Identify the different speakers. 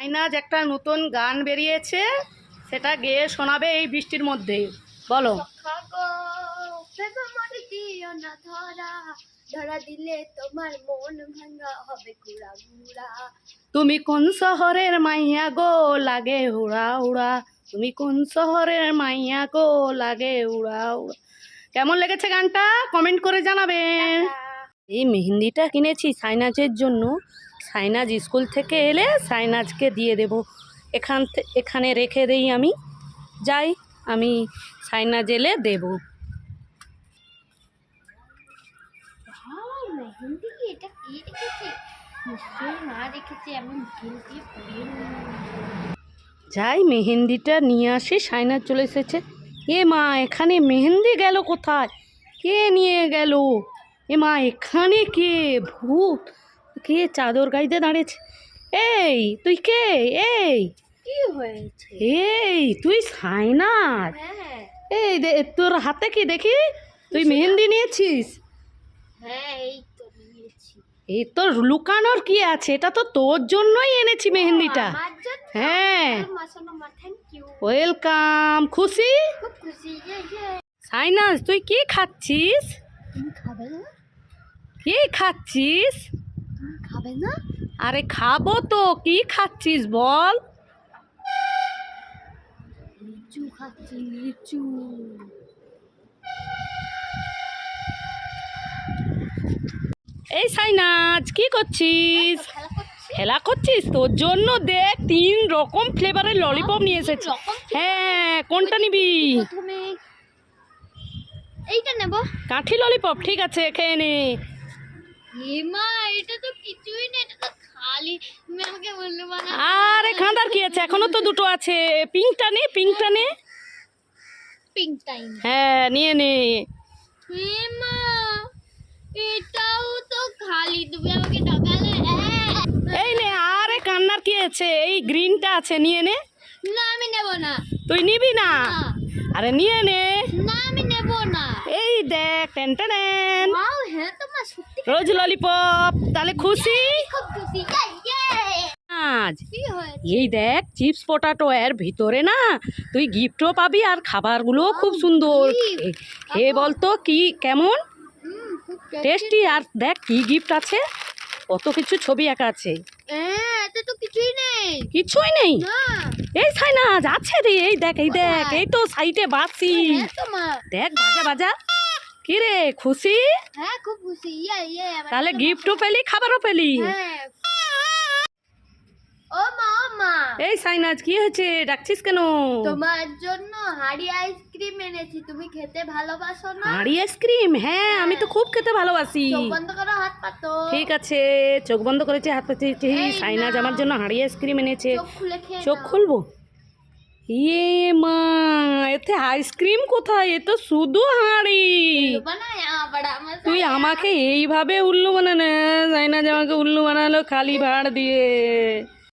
Speaker 1: আইনাজ একটা নতুন গান বেরিয়েছে, সেটা গেয়ে শোনাবে এই বৃষ্টির মধ্যে। বলো।
Speaker 2: ধরা দিলে তোমার মন ভাঙা হবে গুড়া গুড়া
Speaker 1: তুমি কোন শহরের মাইয়া গো লাগে উড়া উড়া তুমি কোন শহরের মাইয়া গো লাগে উড়া উড়া কেমন লেগেছে গানটা? কমেন্ট করে জানাবেন এই মেহেন্দিটা কিনেছি সাইনাজের জন্য। সাইনাজ স্কুল থেকে এলে সাইনাজকে দিয়ে দেব। এখান এখানে রেখে দেই আমি। যাই আমি সাইনাজ এলে দেবো। যাই মেহেন্দিটা নিয়ে আসি সাইনাজ চলে এসেছে। এ মা এখানে মেহেন্দি গেল কোথায়? কে নিয়ে গেল? এ মা এখানে কে? ভূত। কে চাদর গাইতে দাঁড়িয়েছে? এই তুই কে? এই।
Speaker 2: কি হয়েছে?
Speaker 1: এই তুই সাইনাজ
Speaker 2: হ্যাঁ।
Speaker 1: এই তোর হাতে কি দেখি? তুই মেহেন্দি নিয়েছিস?
Speaker 2: হ্যাঁ এই তো নিয়েছি।
Speaker 1: এই তোর লুকানোর কি আছে? এটা তো তোর জন্যই এনেছি মেহেন্দিটা। হ্যাঁ। ওয়েলকাম খুশি? সাইনাজ তুই কি খাচ্ছিস? কি খাচ্ছিস?
Speaker 2: খাবে না?
Speaker 1: আরে খাব তো কি খাচ্ছিস বল?
Speaker 2: লিচু খাচ্ছি লিচু।
Speaker 1: এই সাইনাজ কি করছিস?
Speaker 2: খেলা
Speaker 1: করছিস? তোর জন্য দেখ তিন রকম ফ্লেভারের ললিপপ নিয়ে এসেছি। হ্যাঁ কোনটা নিবি?
Speaker 2: এইটা নেব।
Speaker 1: কাঠি ললিপপ ঠিক আছে খেয়ে নে।
Speaker 2: হেমা এটা তো কিছুই না এটা তো খালি। তুমি আমাকে বললে বানা
Speaker 1: আরে খাঁদার কি আছে? এখনও তো দুটো আছে। পিঙ্কটা নে পিঙ্কটা নে।
Speaker 2: পিঙ্ক টাইম
Speaker 1: হ্যাঁ নিয়ে নে।
Speaker 2: হেমা এটাও তো খালি। তুমি আমাকে ঠকালে
Speaker 1: এই নে আরে কান্নার কি আছে? এই গ্রিনটা আছে নিয়ে নে।
Speaker 2: না আমি নেব না।
Speaker 1: তুই নিবি না?
Speaker 2: না।
Speaker 1: আরে নিয়ে নে।
Speaker 2: না আমি নেব না।
Speaker 1: এই দেখ টেন টেন।
Speaker 2: হ্যাঁ
Speaker 1: রোজ ললিপপ তাহলে খুশি! আজ। এই দেখ চিপস পটাটো এর ভিতরে না তুই গিফটও পাবি আর খাবারগুলো খুব সুন্দর! এ- বলতো কি কেমন? টেস্টি আর দেখ কি গিফট আছে? কত কিছু ছবি আঁকা আছে।
Speaker 2: হ্যাঁ কিছুই নেই।
Speaker 1: এই সাইনাজ আছে রে এই দেখ এই দেখ এই তো সাইটে বাসি।
Speaker 2: হ্যাঁ
Speaker 1: দেখ বাজা বাজা। কি রে খুশি?
Speaker 2: হ্যাঁ খুব খুশি। ইয়ে ইয়ে
Speaker 1: তাহলে গিফটও পেলি খাবারও পেলি?
Speaker 2: হ্যাঁ। ও মা ও মা।
Speaker 1: এই সাইনাজ কি হয়েছে? ডাকছিস কেন?
Speaker 2: তোমার জন্য হাড়ি আইসক্রিম এনেছি। তুমি খেতে ভালোবাসো না?
Speaker 1: হাঁড়ি আইসক্রিম? হ্যাঁ আমি তো খুব খেতে ভালোবাসি।
Speaker 2: চোখ বন্ধ করো হাত পাতো
Speaker 1: ঠিক আছে চোখ বন্ধ করেছে হাত পাচ্ছি সাইনাজ আমার জন্য হাড়ি আইসক্রিম এনেছে।
Speaker 2: চোখ খুলে
Speaker 1: চোখ খুলবো? ইয়ে মা, এতে আইসক্রিম কোথায়? এ তো শুধু হাঁড়ি।
Speaker 2: না
Speaker 1: তুই আমাকে এইভাবে উল্লু বানানো যে আমাকে উল্লু বানালো, খালি ভাড় দিয়ে।